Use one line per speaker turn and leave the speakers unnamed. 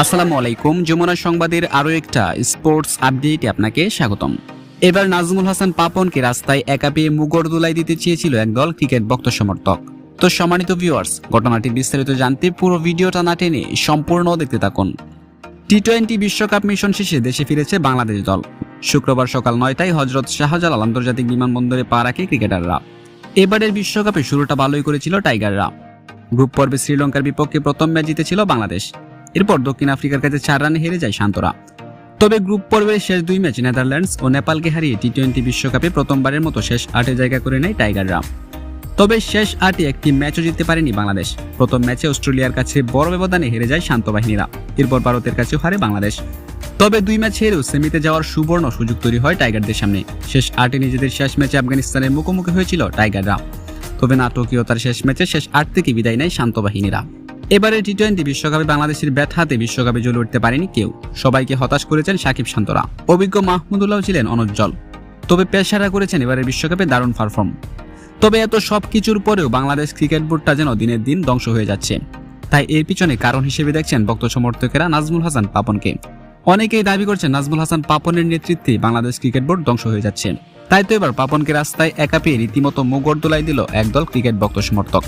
আসসালামু আলাইকুম। যমুনা সংবাদের আরও একটা স্পোর্টস আপডেটে আপনাকে স্বাগতম। এবার নাজমুল হাসান পাপনকে রাস্তায় একা পেয়ে মুগর দুলাই দিতে চেয়েছিল একদল ক্রিকেট ভক্ত সমর্থক। তো সম্মানিত ভিউয়ার্স ঘটনাটির বিস্তারিত জানতে পুরো ভিডিওটা না টেনে সম্পূর্ণ দেখতে থাকুন। টি টোয়েন্টি বিশ্বকাপ মিশন শেষে দেশে ফিরেছে বাংলাদেশ দল। শুক্রবার সকাল নয়টায় হজরত শাহজালাল আন্তর্জাতিক বিমানবন্দরে পা রাখে ক্রিকেটাররা। এবারের বিশ্বকাপে শুরুটা ভালোই করেছিল টাইগাররা। গ্রুপ পর্বে শ্রীলঙ্কার বিপক্ষে প্রথম ম্যাচ জিতেছিল বাংলাদেশ। এরপর দক্ষিণ আফ্রিকার কাছে চার রানে হেরে যায় শান্তরা। তবে গ্রুপ পর্বের শেষ দুই ম্যাচ নেদারল্যান্ডস ও নেপালকে হারিয়ে টি টোয়েন্টি বিশ্বকাপে প্রথমবারের মতো শেষ আটে জায়গা করে নেয় টাইগাররা। তবে শেষ আটে একটি ম্যাচও জিততে পারেনি বাংলাদেশ। প্রথম ম্যাচে অস্ট্রেলিয়ার কাছে বড় ব্যবধানে হেরে যায় শান্ত বাহিনীরা এরপর ভারতের কাছেও হারে বাংলাদেশ। তবে দুই ম্যাচ হেরেও সেমিতে যাওয়ার সুবর্ণ সুযোগ তৈরি হয় টাইগারদের সামনে। শেষ আটে নিজেদের শেষ ম্যাচে আফগানিস্তানের মুখোমুখি হয়েছিল টাইগাররা। তবে নাটকীয়তার শেষ ম্যাচে শেষ আট থেকে বিদায় নেয় শান্ত বাহিনীরা এবারে টি টোয়েন্টি বিশ্বকাপে বাংলাদেশের ব্যাট হাতে বিশ্বকাপে জ্বলে উঠতে পারেনি কেউ। সবাইকে হতাশ করেছেন সাকিব শান্তরা। অভিজ্ঞ মাহমুদুল্লাহ ছিলেন অনুজ্জ্বল। তবে পেশারা করেছেন এবারের বিশ্বকাপে দারুণ পারফর্ম তবে এত সব কিছুর পরেও বাংলাদেশ ক্রিকেট বোর্ডটা যেন দিনের দিন ধ্বংস হয়ে যাচ্ছে। তাই এর পিছনে কারণ হিসেবে দেখছেন ভক্ত সমর্থকেরা নাজমুল হাসান পাপনকে। অনেকেই দাবি করছেন নাজমুল হাসান পাপনের নেতৃত্বে বাংলাদেশ ক্রিকেট বোর্ড ধ্বংস হয়ে যাচ্ছে। তাই তো এবার পাপনকে রাস্তায় একা পেয়ে রীতিমতো মুগর দোলাই দিল একদল ক্রিকেট ভক্ত সমর্থক।